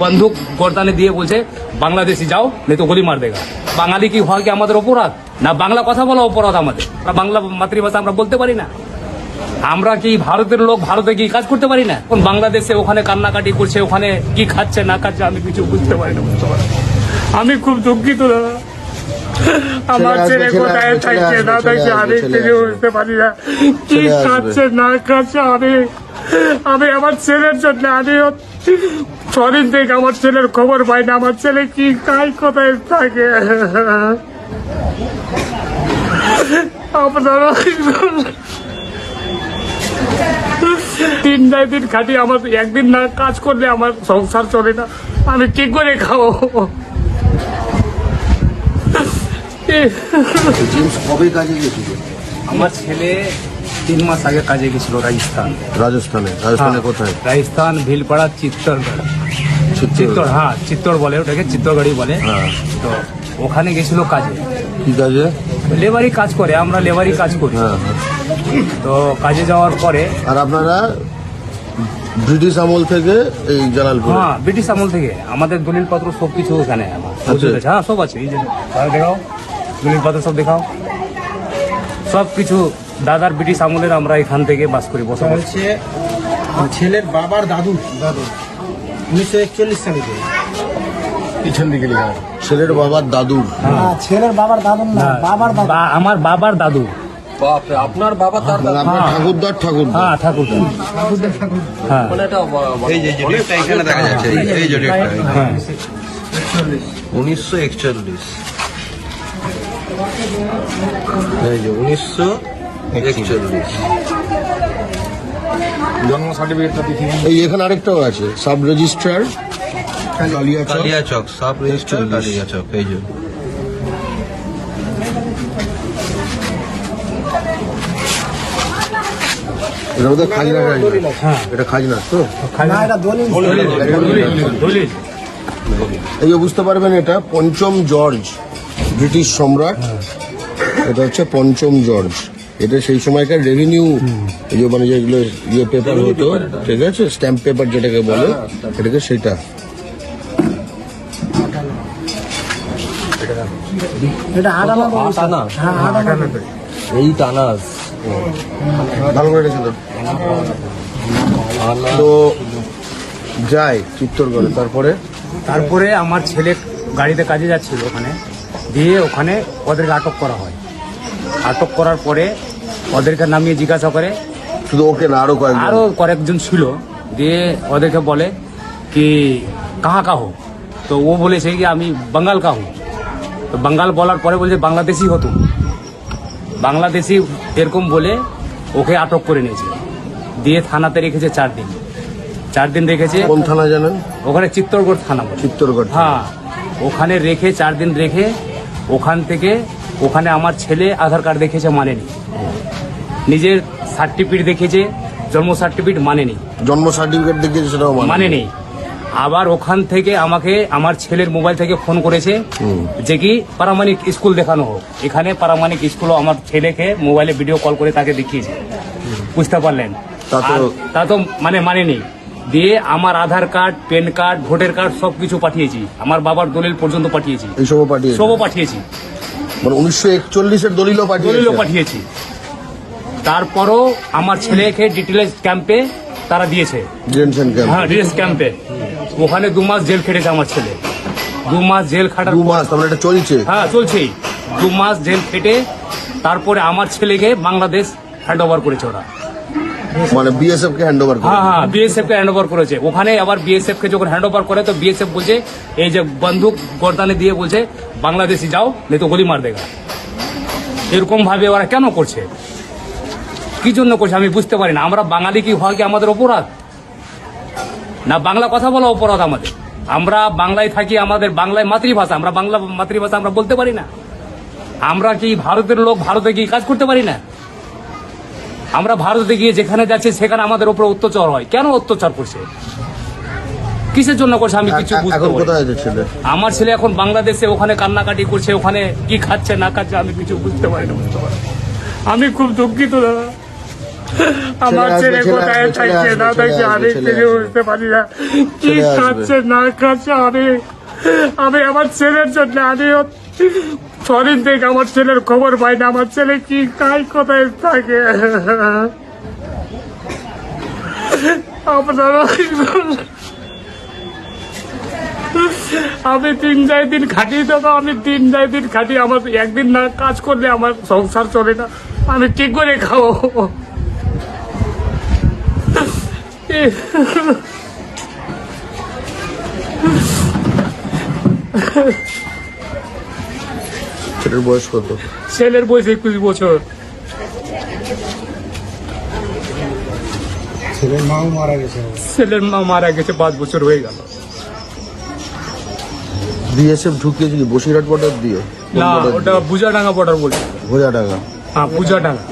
বন্দুক গর্দানে দিয়ে বলছে বাংলাদেশি যাও নেই তো গুলি মার দেগা বাঙালি কি হয় কি আমাদের অপরাধ? না বাংলা কথা বলা অপরাধ আমাদের? বাংলা মাতৃভাষা আমরা বলতে পারি না। আমরা কি ভারতের লোক ভারতে কি কাজ করতে পারি না? কোন বাংলাদেশে ওখানে কান্নাকাটি করছে ওখানে কি খাচ্ছে না খাচ্ছে আমি কিছু বুঝতে পারি না বুঝতে পারি আমি খুব দুঃখিত দাদা। আমার ছেলে কোথায় থাকছে না থাকছে আমি কিছু বুঝতে পারি না। কি খাচ্ছে না খাচ্ছে আমি আমি আমার ছেলের জন্য আমি ছদিন থেকে আমার ছেলের খবর পাই না আমার ছেলে কি খায় কোথায় থাকে? আপনারা তিন নাই দিন খাটি আমার একদিন না কাজ করলে আমার সংসার চলে না আমি কি করে খাব? কবে কাজে গেছিল আমার ছেলে তিন মাস আগে কাজে গেছিল রাজস্থান। রাজস্থানে রাজস্থানে কোথায়? রাজস্থান ভিলপাড়া চিত্তরগড়। চিত্তর হ্যাঁ চিত্তর বলে ওটাকে চিত্তরগড়ই বলে। হ্যাঁ। তো ওখানে গেছিল কাজে। কি কাজে? লেবারি কাজ করে আমরা লেবারি কাজ করি। হ্যাঁ হ্যাঁ। তো কাজে যাওয়ার পরে আর আপনারা ব্রিটিশ আমল থেকে এই জালালপুর? হ্যাঁ ব্রিটিশ আমল থেকে। আমাদের দলিল পত্র সব কিছু ওখানে আমার। হ্যাঁ সব আছে। এই যে দেখাও। দলিল পত্র সব দেখাও। সব কিছু দাদার ব্রিটিশ আমলের আমরা এখান থেকে বাস করি। হচ্ছে ছেলের বাবার দাদু দাদু উনিশশো একচল্লিশ সালে থেকে। পিছন দিকে লেখা ছেলের বাবার দাদুর। ছেলের বাবার দাদুর না বাবার দাদু আমার বাবার দাদু বাপরে আপনার বাবা তার আপনার ঠাকুরদার ঠাকুরদার হ্যাঁ। ঠাকুর হ্যাঁ এই যে এখানে দেখা যাচ্ছে। এই- এই যে হ্যাঁ। উনিশশো একচল্লিশ। এই যে উনিশশো একচল্লিশ। জন্ম সার্টিফিকেটটা এই এখানে আরেকটাও আছে sub registrar Kaliachak Kaliachak sub registrar Kaliachak এই যে। এটা বোধহয় খাজনা হ্যাঁ। এটা খাজনা তো? এই যে বুঝতে পারবেন এটা পঞ্চম জর্জ ব্রিটিশ সম্রাট। এটা হচ্ছে পঞ্চম জর্জ। এটা সেই সময়কার রেভিনিউ যে মানে যেগুলো ইয়ে পেপার হতো ঠিক আছে? স্ট্যাম্প পেপার যেটাকে বলে এটাকে সেটা। হ্যাঁ এই টানাস ভালো করে রেখে তো যায় চিত্তরগড়ে তারপরে? তারপরে আমার ছেলে গাড়িতে কাজে যাচ্ছিল ওখানে দিয়ে ওখানে ওদেরকে আটক করা হয়। আটক করার পরে ওদেরকে নামিয়ে জিজ্ঞাসা করে। শুধু ওকে না আরও কয়েকজন? আরও কয়েকজন ছিল। দিয়ে ওদেরকে বলে কি কাহা কা হো তো ও বলেছে কি আমি বাঙ্গাল কা হুঁ তো বাঙ্গাল বলার পরে বলছে বাংলাদেশি হতো বাংলাদেশি এরকম বলে ওকে আটক করে নিয়েছে। দিয়ে থানাতে রেখেছে চার দিন। চার দিন রেখেছে। কোন থানা জানেন? ওখানে চিত্তরগড় থানা চিত্তরগড় হ্যাঁ ওখানে রেখে চার দিন রেখে ওখান থেকে ওখানে আমার ছেলে আধার কার্ড দেখেছে মানেনি। নিজের সার্টিফিকেট দেখেছে জন্ম সার্টিফিকেট মানেনি। জন্ম সার্টিফিকেট দেখিয়েছে সেটাও মানে মানেনি। আবার ওখান থেকে আমাকে আমার ছেলের মোবাইল থেকে ফোন করেছে যে কি পারামানিক স্কুল দেখানো হোক। এখানে পারামানিক স্কুলও আমার ছেলেকে মোবাইলে ভিডিও কল করে তাকে দেখিয়েছে। বুঝতে পারলেন? তা তো- মানে মানেনি। দিয়ে আমার Aadhaar card PAN card voter card সব কিছু পাঠিয়েছি। আমার বাবার দলিল পর্যন্ত পাঠিয়েছে? সবও পাঠিয়েছি। মানে উনিশশো একচল্লিশের দলিলও পাঠিয়েছে। দলিলও পাঠিয়েছি। তারপরও আমার ছেলেকে ডিটেলস ক্যাম্পে তারা দিয়েছে। Detention camp. হ্যাঁ ডিটেলস ক্যাম্পে। ওখানে দু মাস জেল খেটেছে আমার ছেলে। দু মাস জেল খাটার দু মাস এটা চলছে? হ্যাঁ চলছেই। দু মাস জেল খেটে তারপরে আমার ছেলেকে বাংলাদেশ হ্যান্ড ওভার করেছে ওরা। মানে বিএসএফ কে হ্যান্ড ওভার হ্যাঁ হ্যাঁ বিএসএফ কে হ্যান্ড ওভার করেছে। ওখানে আবার বিএসএফ কে যখন হ্যান্ড ওভার করে, তো বিএসএফ বলছে, এই যে বন্দুক গর্দানে দিয়ে বলছে, বাংলাদেশি যাও নেই তো গুলি মার দেগা। এরকম ভাবে ওরা কেন করছে? কি জন্য করছে আমি বুঝতে পারি না। আমরা বাঙালি কি হয় কি আমাদের অপরাধ? না, বাংলা কথা বলা অপরাধ আমাদের। আমরা বাংলায় থাকি, আমাদের বাংলায় মাতৃভাষা। আমরা বাংলা মাতৃভাষা আমরা বলতে পারি না। আমরা কি ভারতের লোক, ভারতে গিয়ে কাজ করতে পারি না? আমরা ভারতে গিয়ে যেখানে যাচ্ছি সেখানে আমাদের উপর অত্যাচার হয়। কেন অত্যাচার করছে? কিসের জন্য করছে? আমি কিছু বুঝতে পারি আমার ছেলে এখন বাংলাদেশে ওখানে কান্নাকাটি করছে ওখানে কি খাচ্ছে না খাচ্ছে আমি কিছু বুঝতে পারি না বুঝতে পারি আমি খুব দুঃখিত দাদা। আমার ছেলে কোথায় থাকছে না থাকছে আমি কিছু বুঝতে পারি না। কি খাচ্ছে না খাচ্ছে আমি আমি আমার ছেলের জন্য আমি ছদিন থেকে আমার ছেলের খবর পাই না, আমার ছেলে কি খায় কোথায় থাকে? আপনারা আমি তিন চার দিন খাটি তো আমি তিন চার দিন খাটি আমার একদিন না কাজ করলে আমার সংসার চলে না, আমি কি করে খাব? ছেলের বয়স কত? ছেলের বয়স একুশ বছর। ছেলের মাও মারা গেছে। ছেলের মা মারা গেছে পাঁচ বছর হয়ে গেল। বিএসএফ ঢুকিয়েছে কি বসিরহাট বর্ডার দিয়ে না ওটা বুজাডাঙ্গা বর্ডার বলছে হ্যাঁ বুজাডাঙ্গা।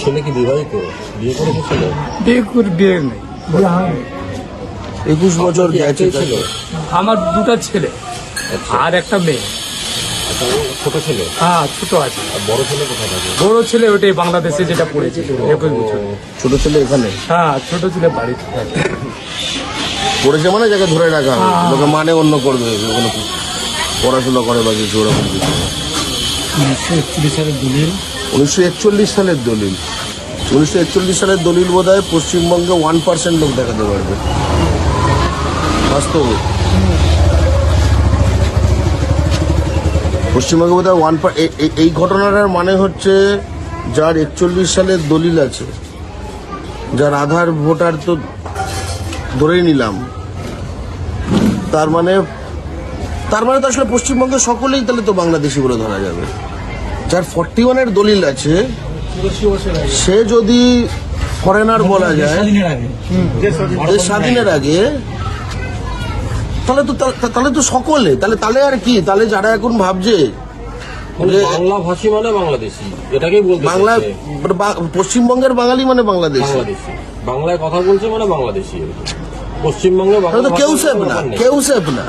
ছেলে কি বিবাহিত? বিয়ে করেছে ছেলে? বিয়ে করে বিয়ে নেই। একুশ বছর গেছে ছিল? আমার দুটা ছেলে। আর একটা মেয়ে। আচ্ছা, ছোট ছেলে? হ্যাঁ ছোট আছে। বড় ছেলে কোথায় থাকে? বড় ছেলে ওটাই বাংলাদেশে যেটা পড়েছে একুশ বছর। ছোট ছেলে এখানে? হ্যাঁ ছোট ছেলে বাড়িতে থাকে। পড়েছে মানে যাকে ধরে রাখা হবে লোকে মানে অন্য করবে ওখানে পড়াশোনা করে বা কিছু ওরকম কিছু। উনিশশো একচল্লিশ সালের দলিল। উনিশশো একচল্লিশ সালের দলিল। বোধ হয় পশ্চিমবঙ্গে ওয়ান পার্সেন্ট লোক দেখাতে পারবে। বাস্তবে। পশ্চিমবঙ্গে বোধ হয় ওয়ান এই ঘটনাটার মানে হচ্ছে যার একচল্লিশ সালের দলিল আছে। যার আধার ভোটার তো ধরেই নিলাম। তার মানে তার মানে তো আসলে পশ্চিমবঙ্গের সকলেই তাহলে তো বাংলাদেশি বলে ধরা যাবে। যার ফর্টি ওয়ানের দলিল আছে সে যদি ফরেনার বলা যায় স্বাধীনের আগে তাহলে তো তাহলে তো সকলে তাহলে তাহলে আর কি? তাহলে যারা এখন ভাবছে মানে বাংলা ভাষী মানে বাংলাদেশি এটাকেই বলতে বাংলা মানে পশ্চিমবঙ্গের বাঙালি মানে বাংলাদেশ। বাংলায় কথা বলছে মানে বাংলাদেশি। পশ্চিমবঙ্গে কেউ সেফ না কেউ সেফ না।